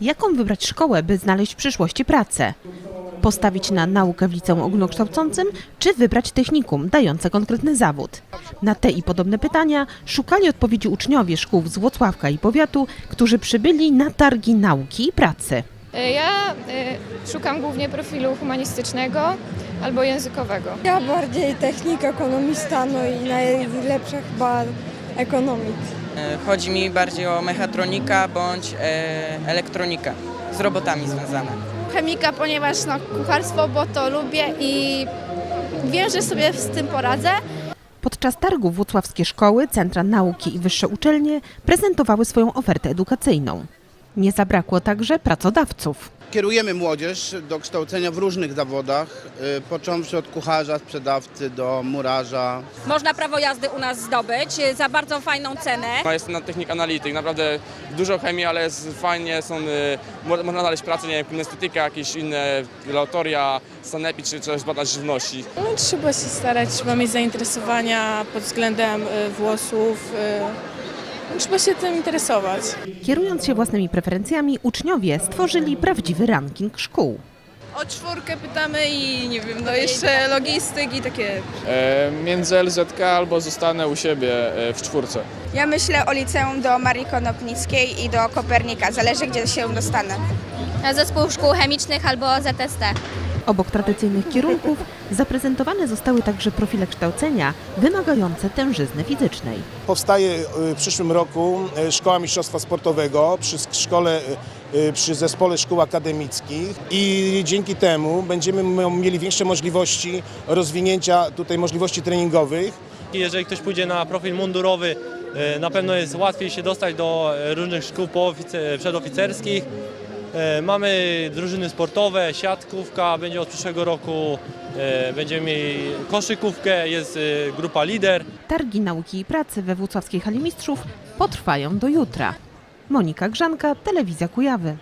Jaką wybrać szkołę, by znaleźć w przyszłości pracę? Postawić na naukę w liceum ogólnokształcącym, czy wybrać technikum dające konkretny zawód? Na te i podobne pytania szukali odpowiedzi uczniowie szkół z Włocławka i powiatu, którzy przybyli na targi nauki i pracy. E, Ja e, szukam głównie profilu humanistycznego albo językowego. Ja bardziej technik, ekonomista, no i najlepsza chyba ekonomik. E, Chodzi mi bardziej o mechatronika bądź e, elektronika z robotami związane. chemika, ponieważ no, kucharstwo, bo to lubię i wiem, że sobie z tym poradzę. Podczas targu włocławskie szkoły, centra nauki i wyższe uczelnie prezentowały swoją ofertę edukacyjną. Nie zabrakło także pracodawców. Kierujemy młodzież do kształcenia w różnych zawodach, y, począwszy od kucharza, sprzedawcy do murarza. Można prawo jazdy u nas zdobyć y, za bardzo fajną cenę. Ja jestem na technik analityk, naprawdę dużo chemii, ale jest fajnie, są, y, mo- można znaleźć pracę, nie wiem, kinestetyka, jakieś inne laboratoria, sanepid czy coś badać żywności. No, trzeba się starać, trzeba mieć zainteresowania pod względem y, włosów. Trzeba się tym interesować. Kierując się własnymi preferencjami, uczniowie stworzyli prawdziwy ranking szkół. O czwórkę pytamy i nie wiem, no jeszcze logistyki takie. E, między LZK albo zostanę u siebie e, w czwórce. Ja myślę o liceum do Marii Konopnickiej i do Kopernika, zależy gdzie się dostanę. Zespół szkół chemicznych albo ZST. Obok tradycyjnych kierunków zaprezentowane zostały także profile kształcenia wymagające tężyzny fizycznej. Powstaje y, w przyszłym roku y, Szkoła Mistrzostwa Sportowego przy szkole, y, przy zespole szkół akademickich i dzięki temu będziemy mieli większe możliwości rozwinięcia tutaj możliwości treningowych. Jeżeli ktoś pójdzie na profil mundurowy, na pewno jest łatwiej się dostać do różnych szkół przedoficerskich. E, Mamy drużyny sportowe, siatkówka, będzie od przyszłego roku, e, będziemy mieli koszykówkę, jest e, grupa lider. Targi nauki i pracy we Włocławskiej Hali Mistrzów potrwają do jutra. Monika Grzanka, Telewizja Kujawy.